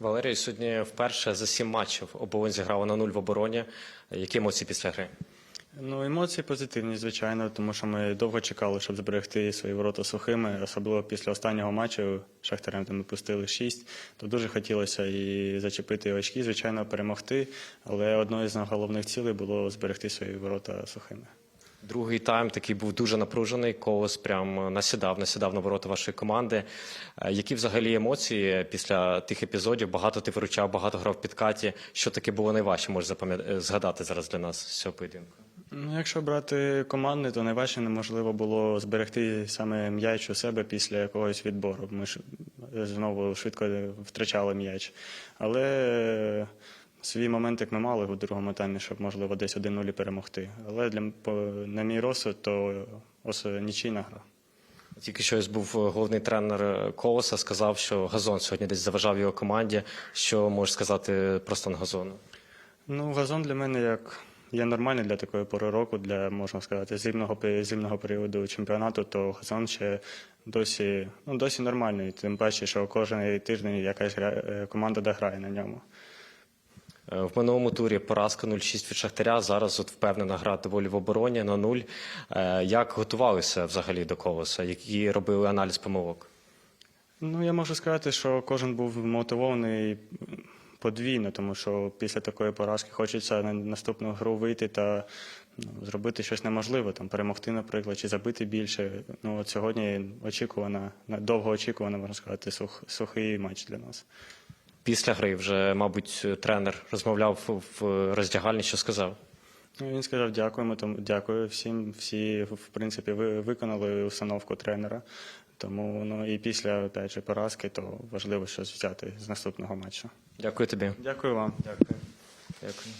Валерій сьогодні вперше за сім матчів оболонь зіграла на нуль в обороні. Які емоції після гри? Ну, емоції позитивні, звичайно, тому що ми довго чекали, щоб зберегти свої ворота сухими. Особливо після останнього матчу Шахтарем там ми пустили шість. То дуже хотілося і зачепити очки, звичайно, перемогти. Але одною з головних цілей було зберегти свої ворота сухими. Другий тайм такий був дуже напружений. Колос прям насідав, насідав на ворота вашої команди. Е, Які взагалі емоції після тих епізодів? Багато ти виручав, багато грав в підкаті. Що таке було найважче, запам'ят- е, згадати зараз для нас цього поєдинку? Ну, якщо брати командне, то найважче неможливо було зберегти саме м'яч у себе після якогось відбору. Ми ж знову швидко втрачали м'яч. Але е, свій моментик ми мали у другому таймі, щоб можливо десь 1-0 перемогти. Але для на мій розсуд, то ос нічийна гра. Тільки що ось був головний тренер Колоса, сказав, що газон сьогодні десь заважав його команді. Що можеш сказати про стан газону? Ну, газон для мене як є нормальний для такої пори року, для можна сказати, зимного зимного періоду чемпіонату, то газон ще досі, ну, досі нормальний. Тим паче, що кожен тиждень якась е, команда дограє на ньому. Е, В минулому турі поразка 0-6 від Шахтаря. Зараз от впевнена гра доволі в обороні на нуль. Е, Як готувалися взагалі до колоса? Які робили аналіз помилок? Ну, я можу сказати, що кожен був мотивований подвійно, тому що після такої поразки хочеться на наступну гру вийти та ну, зробити щось неможливе, там перемогти, наприклад, чи забити більше. Ну, от сьогодні очікувана, довго очікувана, можна сказати, сух, сухий матч для нас. Після гри вже, мабуть, тренер розмовляв в роздягальні, що сказав. Ну, він сказав, дякуємо, тому дякую всім. Всі, в принципі, ви виконали установку тренера. Тому ну і після опять же, поразки, то важливо щось взяти з наступного матчу. Дякую тобі. Дякую вам. Дякую. Дякую.